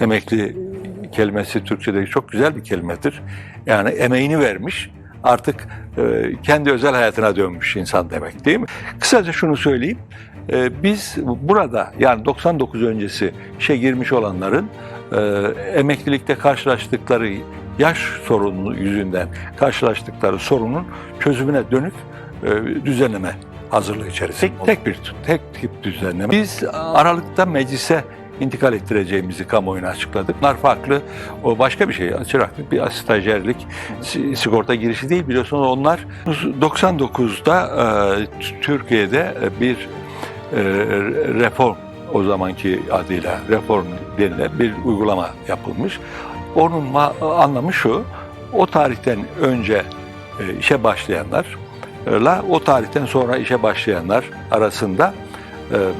Emekli kelimesi Türkçe'de çok güzel bir kelimedir. Yani emeğini vermiş, artık e, kendi özel hayatına dönmüş insan demek değil mi? Kısaca şunu söyleyeyim. E, biz burada yani 99 öncesi işe girmiş olanların e, emeklilikte karşılaştıkları yaş sorunu yüzünden karşılaştıkları sorunun çözümüne dönük e, düzenleme hazırlığı içerisinde. Tek, tek bir tek tip düzenleme. Biz Aralık'ta meclise intikal ettireceğimizi kamuoyuna açıkladık. Bunlar farklı, o başka bir şey. Çıraklık bir stajyerlik, si- sigorta girişi değil biliyorsunuz. Onlar 99'da e, Türkiye'de bir e, reform o zamanki adıyla reform denilen bir uygulama yapılmış. Onun anlamı şu, o tarihten önce e, işe başlayanlarla o tarihten sonra işe başlayanlar arasında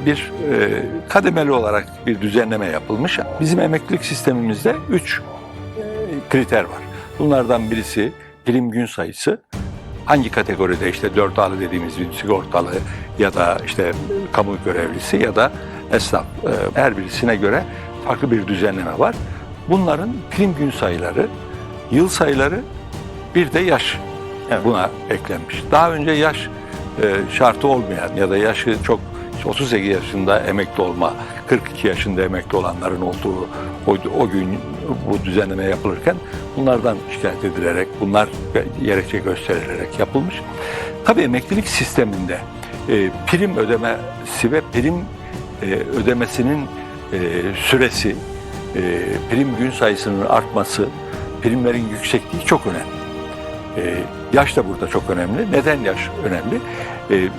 bir e, kademeli olarak bir düzenleme yapılmış. Bizim emeklilik sistemimizde üç e, kriter var. Bunlardan birisi prim gün sayısı. Hangi kategoride işte dört alı dediğimiz bir sigortalı ya da işte kamu görevlisi ya da esnaf e, her birisine göre farklı bir düzenleme var. Bunların prim gün sayıları, yıl sayıları bir de yaş buna eklenmiş. Daha önce yaş e, şartı olmayan ya da yaşı çok 38 yaşında emekli olma, 42 yaşında emekli olanların olduğu o, o gün bu düzenleme yapılırken bunlardan şikayet edilerek, bunlar gerekçe gösterilerek yapılmış. Tabii emeklilik sisteminde e, prim ödemesi ve prim e, ödemesinin e, süresi, e, prim gün sayısının artması, primlerin yüksekliği çok önemli. E, yaş da burada çok önemli. Neden yaş önemli? E,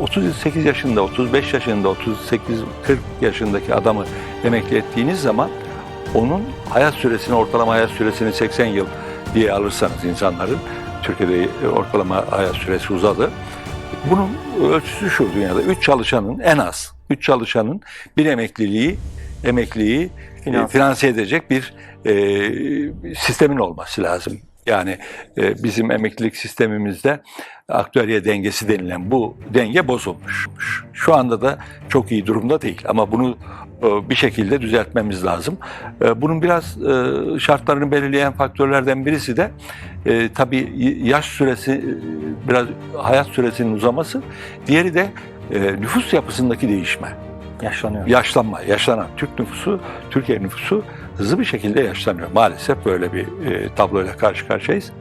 38 yaşında, 35 yaşında, 38 40 yaşındaki adamı emekli ettiğiniz zaman onun hayat süresini, ortalama hayat süresini 80 yıl diye alırsanız insanların Türkiye'de ortalama hayat süresi uzadı. Bunun ölçüsü şu dünyada. 3 çalışanın en az 3 çalışanın bir emekliliği emekliyi Finanse. e, finanse edecek bir e, sistemin olması lazım. Yani e, bizim emeklilik sistemimizde aktüeriye dengesi denilen bu denge bozulmuş. Şu anda da çok iyi durumda değil ama bunu e, bir şekilde düzeltmemiz lazım. E, Bunun biraz e, şartlarını belirleyen faktörlerden birisi de e, tabii yaş süresi e, biraz hayat süresinin uzaması. Diğeri de e, nüfus yapısındaki değişme Yaşlanıyor. yaşlanma, yaşlanan Türk nüfusu, Türkiye nüfusu hızlı bir şekilde yaşlanıyor. Maalesef böyle bir e, tabloyla karşı karşıyayız.